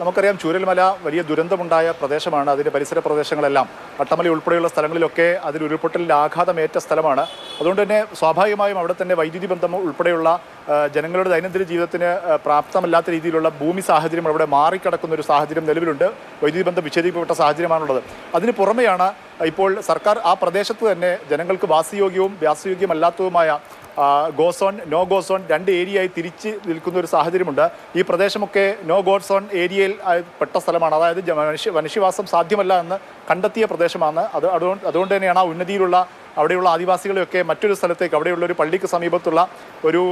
നമുക്കറിയാം ചൂരൽമല വലിയ ദുരന്തമുണ്ടായ പ്രദേശമാണ്. അതിന്റെ പരിസര പ്രദേശങ്ങളെല്ലാം പട്ടമല ഉൾപ്പെടെയുള്ള സ്ഥലങ്ങളിലൊക്കെ അതിൽ ഉരുൾപൊട്ടലിന്റെ ആഘാതമേറ്റ സ്ഥലമാണ്. അതുകൊണ്ട് തന്നെ സ്വാഭാവികമായും അവിടെ തന്നെ വൈദ്യുതി ബന്ധം ഉൾപ്പെടെയുള്ള ജനങ്ങളുടെ ദൈനംദിന ജീവിതത്തിന് പ്രാപ്തമല്ലാത്ത രീതിയിലുള്ള ഭൂമി സാഹചര്യം അവിടെ മാറിക്കിടക്കുന്ന ഒരു സാഹചര്യം നിലവിലുണ്ട്. വൈദ്യുതി ബന്ധം വിച്ഛേദിക്കപ്പെട്ട സാഹചര്യമാണുള്ളത്. അതിന് പുറമെയാണ് ഇപ്പോൾ സർക്കാർ ആ പ്രദേശത്ത് തന്നെ ജനങ്ങൾക്ക് വാസയോഗ്യവും വാസയോഗ്യമല്ലാത്തതുമായ ആ, ഗോസോൺ നോ ഗോസോൺ രണ്ട് ഏരിയയായി തിരിച്ച് നിൽക്കുന്ന ഒരു സാഹചര്യമുണ്ട്. ഈ പ്രദേശമൊക്കെ നോ ഗോസോൺ ഏരിയയിൽ പെട്ട സ്ഥലമാണ്. അതായത് മനുഷ്യ മനുഷ്യവാസം സാധ്യമല്ല എന്ന് കണ്ടെത്തിയ പ്രദേശമാണ്. അത് അതുകൊണ്ട് അതുകൊണ്ട് തന്നെയാണ് ആ ഉന്നതിയിലുള്ള അവിടെയുള്ള ആദിവാസികളെയൊക്കെ മറ്റൊരു സ്ഥലത്തേക്ക് അവിടെയുള്ള ഒരു പള്ളിക്ക് സമീപത്തുള്ള ഒരു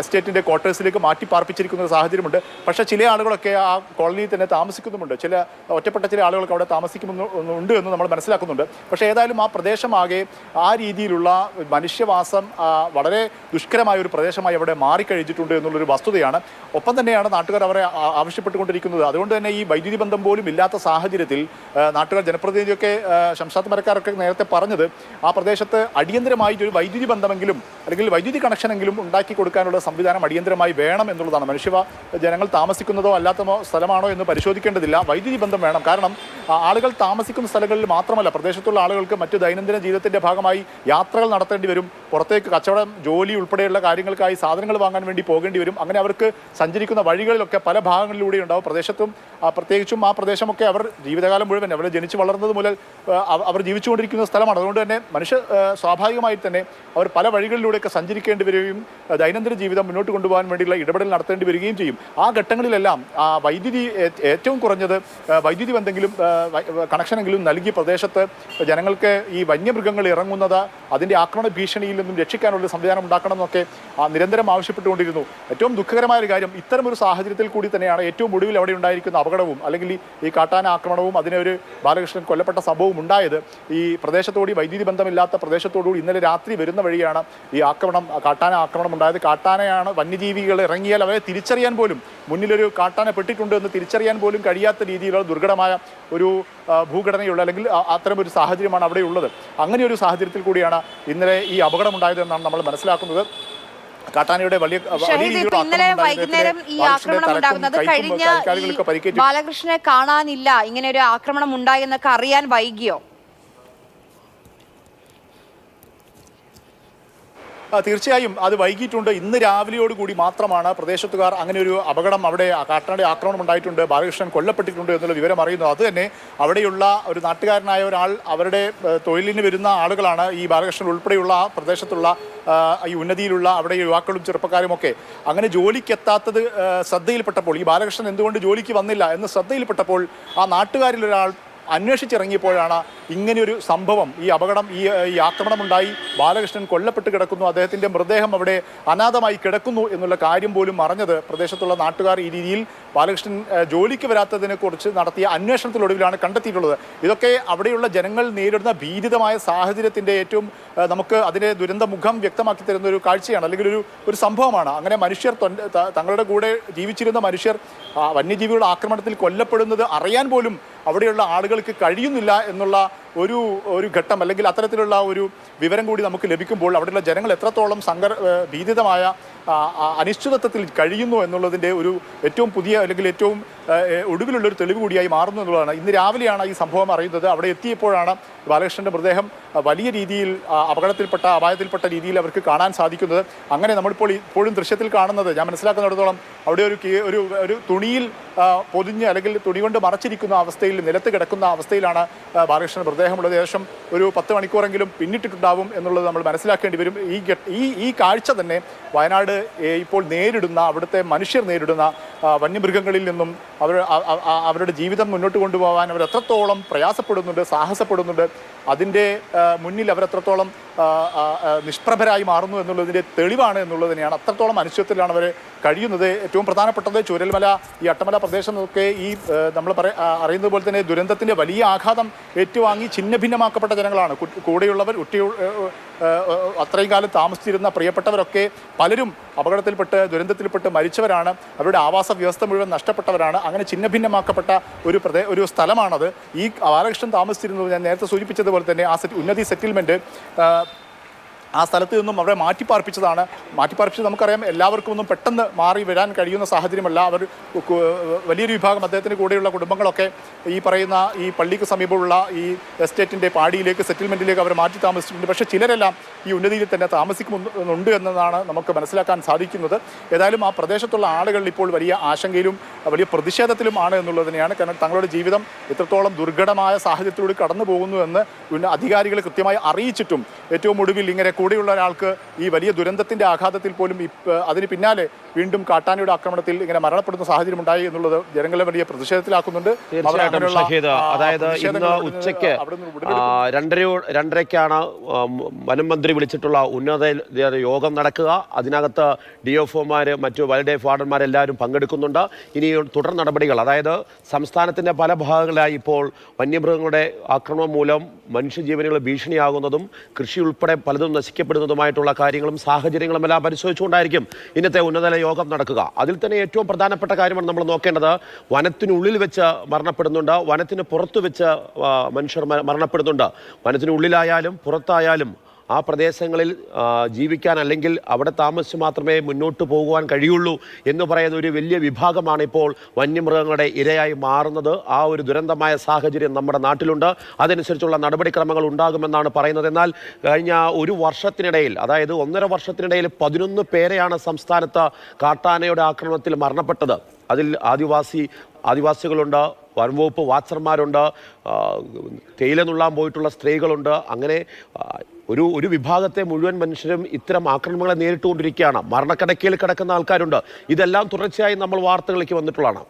എസ്റ്റേറ്റിന്റെ ക്വാർട്ടേഴ്സിലേക്ക് മാറ്റി പാർപ്പിച്ചിരിക്കുന്ന ഒരു സാഹചര്യമുണ്ട്. പക്ഷേ ചില ആളുകളൊക്കെ ആ കോളനിയിൽ തന്നെ താമസിക്കുന്നുമുണ്ട്. ചില ഒറ്റപ്പെട്ട ചില ആളുകൾക്ക് അവിടെ താമസിക്കുന്നുണ്ട് എന്ന് നമ്മൾ മനസ്സിലാക്കുന്നുണ്ട്. പക്ഷേ ഏതായാലും ആ പ്രദേശമാകെ ആ രീതിയിലുള്ള മനുഷ്യവാസം വളരെ ദുഷ്കരമായ ഒരു പ്രദേശമായി അവിടെ മാറിക്കഴിഞ്ഞിട്ടുണ്ട് എന്നുള്ളൊരു വസ്തുതയാണ്. ഒപ്പം തന്നെയാണ് നാട്ടുകാർ അവരെ ആവശ്യപ്പെട്ടുകൊണ്ടിരിക്കുന്നത്. അതുകൊണ്ട് തന്നെ ഈ വൈദ്യുതി ബന്ധം പോലും ഇല്ലാത്ത സാഹചര്യത്തിൽ നാട്ടുകാർ ജനപ്രതിനിധിയൊക്കെ ശംഷാദ് മരക്കാരൊക്കെ നേരത്തെ പറഞ്ഞത് ആ പ്രദേശത്ത് അടിയന്തരമായിട്ട് ഒരു വൈദ്യുതി ബന്ധമെങ്കിലും അല്ലെങ്കിൽ വൈദ്യുതി കണക്ഷനെങ്കിലും ഉണ്ടാക്കി കൊടുക്കാനുള്ള സംവിധാനം അടിയന്തരമായി വേണം എന്നുള്ളതാണ്. മനുഷ്യ ജനങ്ങൾ താമസിക്കുന്നതോ അല്ലാത്തതോ സ്ഥലമാണോ എന്ന് പരിശോധിക്കേണ്ടതില്ല. വൈദ്യുതി ബന്ധം വേണം. കാരണം ആളുകൾ താമസിക്കുന്ന സ്ഥലങ്ങളിൽ മാത്രമല്ല പ്രദേശത്തുള്ള ആളുകൾക്ക് മറ്റു ദൈനംദിന ജീവിതത്തിന്റെ ഭാഗമായി യാത്രകൾ നടത്തേണ്ടി വരും. പുറത്തേക്ക് കച്ചവടം ജോലി ഉൾപ്പെടെയുള്ള കാര്യങ്ങൾക്കായി സാധനങ്ങൾ വാങ്ങാൻ വേണ്ടി പോകേണ്ടി വരും. അങ്ങനെ അവർക്ക് സഞ്ചരിക്കുന്ന വഴികളിലൊക്കെ പല ഭാഗങ്ങളിലൂടെ ഉണ്ടാവും. പ്രദേശത്തും പ്രത്യേകിച്ചും ആ പ്രദേശമൊക്കെ അവർ ജീവിതകാലം മുഴുവൻ അവർ ജനിച്ചു വളർന്നത് മുതൽ അവർ ജീവിച്ചുകൊണ്ടിരിക്കുന്ന സ്ഥലമാണ് അതുകൊണ്ട് തന്നെ മനുഷ്യ സ്വാഭാവികമായി തന്നെ അവർ പല വഴികളിലൂടെയൊക്കെ സഞ്ചരിക്കേണ്ടി വരികയും ദൈനംദിന ജീവിതം മുന്നോട്ട് കൊണ്ടുപോകാൻ വേണ്ടിയുള്ള ഇടപെടൽ നടത്തേണ്ടി വരികയും ചെയ്യും. ആ ഘട്ടങ്ങളിലെല്ലാം ആ വൈദ്യുതി ഏറ്റവും കുറഞ്ഞത് വൈദ്യുതി എന്തെങ്കിലും കണക്ഷനെങ്കിലും നൽകിയ പ്രദേശത്ത് ജനങ്ങൾക്ക് ഈ വന്യമൃഗങ്ങൾ ഇറങ്ങുന്നത് അതിന്റെ ആക്രമണ ഭീഷണിയിൽ നിന്നും രക്ഷിക്കാനുള്ള സംവിധാനം ഉണ്ടാക്കണം എന്നൊക്കെ നിരന്തരം ആവശ്യപ്പെട്ടുകൊണ്ടിരുന്നു. ഏറ്റവും ദുഃഖകരമായ ഒരു കാര്യം ഇത്തരമൊരു സാഹചര്യത്തിൽ കൂടി തന്നെയാണ് ഏറ്റവും ഒടുവിൽ അവിടെ ഉണ്ടായിരിക്കുന്ന അപകടവും അല്ലെങ്കിൽ ഈ- കാട്ടാന ആക്രമണവും അതിനൊരു ബാലകൃഷ്ണൻ കൊല്ലപ്പെട്ട സംഭവവും ഉണ്ടായത് ഈ പ്രദേശത്തോടി വൈദ്യുതി ബന്ധമില്ലാത്ത പ്രദേശത്തോടുകൂടി ഇന്നലെ രാത്രി വരുന്ന വഴിയാണ് ഈ ആക്രമണം കാട്ടാന ആക്രമണം ഉണ്ടായത്. കാട്ടാനയാണ് വന്യജീവികൾ ഇറങ്ങിയാൽ അവരെ തിരിച്ചറിയാൻ പോലും മുന്നിലൊരു കാട്ടാന പെട്ടിട്ടുണ്ട് എന്ന് തിരിച്ചറിയാൻ പോലും കഴിയാത്ത രീതിയിലുള്ള ദുർഘടമായ ഒരു ഭൂഘടനയുള്ള അല്ലെങ്കിൽ അത്തരം ഒരു സാഹചര്യമാണ് അവിടെ ഉള്ളത് അങ്ങനെ ഒരു സാഹചര്യത്തിൽ കൂടിയാണ് ഇന്നലെ ഈ അപകടം ഉണ്ടായത് എന്നാണ് നമ്മൾ മനസ്സിലാക്കുന്നത്. കാട്ടാനയുടെ വലിയ ഇന്നലെ വൈകുന്നേരം ഈ ആക്രമണം ഉണ്ടാകുന്നത് കഴിഞ്ഞ ബാലകൃഷ്ണനെ കാണാനില്ല. ഇങ്ങനെ ഒരു ആക്രമണം ഉണ്ടായെന്നൊക്കെ അറിയാൻ വൈകിയോ? തീർച്ചയായും അത് വൈകിട്ടുണ്ട് ഇന്ന് രാവിലെയോടുകൂടി മാത്രമാണ് പ്രദേശത്തുകാർ അങ്ങനെ ഒരു അപകടം അവിടെ കാട്ടാടി ആക്രമണം ഉണ്ടായിട്ടുണ്ട് ബാലകൃഷ്ണൻ കൊല്ലപ്പെട്ടിട്ടുണ്ട് എന്നുള്ള വിവരം അറിയുന്നു അത് തന്നെ അവിടെയുള്ള ഒരു നാട്ടുകാരനായ ഒരാൾ അവരുടെ തൊഴിലിന് വരുന്ന ആളുകളാണ് ഈ ബാലകൃഷ്ണൻ ഉൾപ്പെടെയുള്ള പ്രദേശത്തുള്ള ഈ ഉന്നതിയിലുള്ള അവിടെ യുവാക്കളും ചെറുപ്പക്കാരും ഒക്കെ. അങ്ങനെ ജോലിക്കെത്താത്തത് ശ്രദ്ധയിൽപ്പെട്ടപ്പോൾ ഈ ബാലകൃഷ്ണൻ എന്തുകൊണ്ട് ജോലിക്ക് വന്നില്ല എന്ന് ശ്രദ്ധയിൽപ്പെട്ടപ്പോൾ ആ നാട്ടുകാരിൽ ഒരാൾ അന്വേഷിച്ചിറങ്ങിയപ്പോഴാണ് ഇങ്ങനെയൊരു സംഭവം. ഈ അപകടം ഈ ഈ ആക്രമണമുണ്ടായി. ബാലകൃഷ്ണൻ കൊല്ലപ്പെട്ട് കിടക്കുന്നു. അദ്ദേഹത്തിന്റെ മൃതദേഹം അവിടെ അനാഥമായി കിടക്കുന്നു എന്നുള്ള കാര്യം പോലും അറിഞ്ഞത് പ്രദേശത്തുള്ള നാട്ടുകാർ ഈ രീതിയിൽ ബാലകൃഷ്ണൻ ജോലിക്ക് വരാത്തതിനെക്കുറിച്ച് നടത്തിയ അന്വേഷണത്തിലൊടുവിലാണ് കണ്ടെത്തിയിട്ടുള്ളത്. ഇതൊക്കെ അവിടെയുള്ള ജനങ്ങൾ നേരിടുന്ന ഭീതിതമായ സാഹചര്യത്തിന്റെ ഏറ്റവും നമുക്ക് അതിന്റെ ദുരന്തമുഖം വ്യക്തമാക്കി തരുന്ന ഒരു കാഴ്ചയാണ്. അല്ലെങ്കിൽ ഒരു ഒരു സംഭവമാണ്. അങ്ങനെ മനുഷ്യർ തങ്ങളുടെ കൂടെ ജീവിച്ചിരുന്ന മനുഷ്യർ വന്യജീവികളുടെ ആക്രമണത്തിൽ കൊല്ലപ്പെടുന്നത് അറിയാൻ പോലും അവിടെയുള്ള ആളുകൾക്ക് കഴിയുന്നില്ല എന്നുള്ള ഒരു ഒരു ഘട്ടം അല്ലെങ്കിൽ അത്തരത്തിലുള്ള ഒരു വിവരം കൂടി നമുക്ക് ലഭിക്കുമ്പോൾ അവിടെയുള്ള ജനങ്ങൾ എത്രത്തോളം സങ്ക ഭീതിതമായ അനിശ്ചിതത്വത്തിൽ കഴിയുന്നു എന്നുള്ളതിന്റെ ഒരു ഏറ്റവും പുതിയ അല്ലെങ്കിൽ ഏറ്റവും ഒടുവിലുള്ള ഒരു തെളിവ് കൂടിയായി മാറുന്നു എന്നുള്ളതാണ്. ഇന്ന് രാവിലെയാണ് ഈ സംഭവം അറിയുന്നത്. അവിടെ എത്തിയപ്പോഴാണ് ബാലകൃഷ്ണന്റെ മൃതദേഹം വലിയ രീതിയിൽ അപകടത്തിൽപ്പെട്ട അപായത്തിൽപ്പെട്ട രീതിയിൽ അവർക്ക് കാണാൻ സാധിക്കുന്നത്. അങ്ങനെ നമ്മളിപ്പോൾ ഇപ്പോഴും ദൃശ്യത്തിൽ കാണുന്നത് ഞാൻ മനസ്സിലാക്കുന്നിടത്തോളം അവിടെ ഒരു ഒരു ഒരു തുണിയിൽ പൊതിഞ്ഞ് അല്ലെങ്കിൽ തുണി കൊണ്ട് മറച്ചിരിക്കുന്ന അവസ്ഥയിൽ നിലത്ത് കിടക്കുന്ന അവസ്ഥയിലാണ് ബാലകൃഷ്ണൻ ബാലകൃഷ്ണൻ മൃതദേഹമുള്ളത് ഏകദേശം ഒരു പത്ത് മണിക്കൂറെങ്കിലും പിന്നിട്ടിട്ടുണ്ടാവും എന്നുള്ളത് നമ്മൾ മനസ്സിലാക്കേണ്ടി വരും. ഈ ഈ ഈ കാഴ്ച തന്നെ വയനാട് ഇപ്പോൾ നേരിടുന്ന അവിടുത്തെ മനുഷ്യർ നേരിടുന്ന വന്യമൃഗങ്ങളിൽ നിന്നും അവർ അവരുടെ ജീവിതം മുന്നോട്ട് കൊണ്ടുപോകാൻ അവർ എത്രത്തോളം പ്രയാസപ്പെടുന്നുണ്ട് സാഹസപ്പെടുന്നുണ്ട് അതിന്റെ മുന്നിൽ അവർ എത്രത്തോളം നിഷ്പ്രഭരായി മാറുന്നു എന്നുള്ളതിന്റെ തെളിവാണ് എന്നുള്ളത് തന്നെയാണ്. അത്രത്തോളം മനുഷ്യത്തിലാണ് അവർ കഴിയുന്നത്. ഏറ്റവും പ്രധാനപ്പെട്ടത് ചുരൽമല ഈ അട്ടമല പ്രദേശമൊക്കെ ഈ നമ്മൾ പറയുന്നത് പോലെ തന്നെ ദുരന്തത്തിന്റെ വലിയ ആഘാതം ഏറ്റുവാങ്ങി ഛിന്നഭിന്നമാക്കപ്പെട്ട ജനങ്ങളാണ്. കൂടെയുള്ളവർ ഒട്ടി അത്രയും കാലം താമസിച്ചിരുന്ന പ്രിയപ്പെട്ടവരൊക്കെ പലരും അപകടത്തിൽപ്പെട്ട് ദുരന്തത്തിൽപ്പെട്ട് മരിച്ചവരാണ്. അവരുടെ ആവാസ വ്യവസ്ഥ മുഴുവൻ നഷ്ടപ്പെട്ടവരാണ്. അങ്ങനെ ഛിന്ന ഭിന്നമാക്കപ്പെട്ട ഒരു പ്രദേ ഒരു സ്ഥലമാണത്. ഈ ബാലകൃഷ്ണൻ താമസിച്ചിരുന്നത് ഞാൻ നേരത്തെ സൂചിപ്പിച്ചതുപോലെ തന്നെ ആ സെറ്റ് ഉന്നതി സെറ്റിൽമെന്റ് ആ സ്ഥലത്ത് നിന്നും അവരെ മാറ്റിപ്പാർപ്പിച്ചതാണ്. മാറ്റിപ്പാർപ്പിച്ചത് നമുക്കറിയാം എല്ലാവർക്കും ഒന്നും പെട്ടെന്ന് മാറി വരാൻ കഴിയുന്ന സാഹചര്യമല്ല. അവർ വലിയൊരു വിഭാഗം അദ്ദേഹത്തിന് കൂടെയുള്ള കുടുംബങ്ങളൊക്കെ ഈ പറയുന്ന ഈ പള്ളിക്ക് സമീപമുള്ള ഈ എസ്റ്റേറ്റിന്റെ പാടിയിലേക്ക് സെറ്റിൽമെന്റിലേക്ക് അവർ മാറ്റി താമസിച്ചിട്ടുണ്ട്. പക്ഷേ ചിലരെല്ലാം ഈ ഉന്നതിയിൽ തന്നെ താമസിക്കുന്നുണ്ട് എന്നതാണ് നമുക്ക് മനസ്സിലാക്കാൻ സാധിക്കുന്നത്. ഏതായാലും ആ പ്രദേശത്തുള്ള ആളുകൾ ഇപ്പോൾ വലിയ ആശങ്കയിലും വലിയ പ്രതിഷേധത്തിലും ആണ് എന്നുള്ളതിനെയാണ് കാരണം തങ്ങളുടെ ജീവിതം എത്രത്തോളം ദുർഘടമായ സാഹചര്യത്തിലൂടെ കടന്നു പോകുന്നു എന്ന് അധികാരികൾ കൃത്യമായി അറിയിച്ചിട്ടും ഏറ്റവും ഒടുവിൽ ഇങ്ങനെ കൂടെയുള്ള ഒരാൾക്ക് ഈ വലിയ ദുരന്തത്തിന്റെ ആഘാതത്തിൽ പോലും അതിന് പിന്നാലെ വീണ്ടും കാട്ടാനയുടെ ആക്രമണത്തിൽ ഇങ്ങനെ മരണപ്പെടുന്ന സാഹചര്യം ഉണ്ടായി എന്നുള്ളത് ജനങ്ങളെ വലിയ പ്രതിഷേധത്തിലാക്കുന്നുണ്ട്. തീർച്ചയായിട്ടും അതായത് ഇന്ന് ഉച്ചയ്ക്ക് രണ്ടരയോ രണ്ടരയ്ക്കാണ് വനം മന്ത്രി വിളിച്ചിട്ടുള്ള ഉന്നത യോഗം നടക്കുക. അതിനകത്ത് ഡി എഫ് ഒമാർ മറ്റു വൈൽഡ് ലൈഫ് വാർഡന്മാരെല്ലാവരും പങ്കെടുക്കുന്നുണ്ട്. ഇനി തുടർ നടപടികൾ അതായത് സംസ്ഥാനത്തിന്റെ പല ഭാഗങ്ങളിലായി ഇപ്പോൾ വന്യമൃഗങ്ങളുടെ ആക്രമണം മൂലം മനുഷ്യജീവനുകൾ ഭീഷണിയാകുന്നതും കൃഷി ഉൾപ്പെടെ പലതും നശിക്കപ്പെടുന്നതുമായിട്ടുള്ള കാര്യങ്ങളും സാഹചര്യങ്ങളും എല്ലാം പരിശോധിച്ചുകൊണ്ടായിരിക്കും ഇന്നത്തെ ഉന്നതതല യോഗം നടക്കുക. അതിൽ തന്നെ ഏറ്റവും പ്രധാനപ്പെട്ട കാര്യമാണ് നമ്മൾ നോക്കേണ്ടത്. വനത്തിനുള്ളിൽ വെച്ച് മരണപ്പെടുന്നുണ്ട്. വനത്തിന് പുറത്ത് വെച്ച് മനുഷ്യർ മരണപ്പെടുന്നുണ്ട്. വനത്തിനുള്ളിലായാലും പുറത്തായാലും ആ പ്രദേശങ്ങളിൽ ജീവിക്കാൻ അല്ലെങ്കിൽ അവിടെ താമസിച്ച് മാത്രമേ മുന്നോട്ട് പോകുവാൻ കഴിയുള്ളൂ എന്ന് പറയുന്ന ഒരു വലിയ വിഭാഗമാണ് ഇപ്പോൾ വന്യമൃഗങ്ങളുടെ ഇരയായി മാറുന്നത്. ആ ഒരു ദുരന്തമായ സാഹചര്യം നമ്മുടെ നാട്ടിലുണ്ട്. അതനുസരിച്ചുള്ള നടപടിക്രമങ്ങൾ ഉണ്ടാകുമെന്നാണ് പറയുന്നത്. എന്നാൽ കഴിഞ്ഞ ഒരു വർഷത്തിനിടയിൽ അതായത് ഒന്നര വർഷത്തിനിടയിൽ പതിനൊന്ന് പേരെയാണ് സംസ്ഥാനത്ത് കാട്ടാനയുടെ ആക്രമണത്തിൽ മരണപ്പെട്ടത്. അതിൽ ആദിവാസി ആദിവാസികളുണ്ട് വനംവകുപ്പ് വാച്ചർമാരുണ്ട് തേയില നുള്ളാൻ പോയിട്ടുള്ള സ്ത്രീകളുണ്ട്. അങ്ങനെ ഒരു ഒരു വിഭാഗത്തെ മുഴുവൻ മനുഷ്യരും ഇത്തരം ആക്രമണങ്ങളെ നേരിട്ടുകൊണ്ടിരിക്കുകയാണ്. മരണക്കടക്കയിൽ കിടക്കുന്ന ആൾക്കാരുണ്ട്. ഇതെല്ലാം തുടർച്ചയായി നമ്മൾ വാർത്തകളിലേക്ക് വന്നിട്ടുള്ളതാണ്.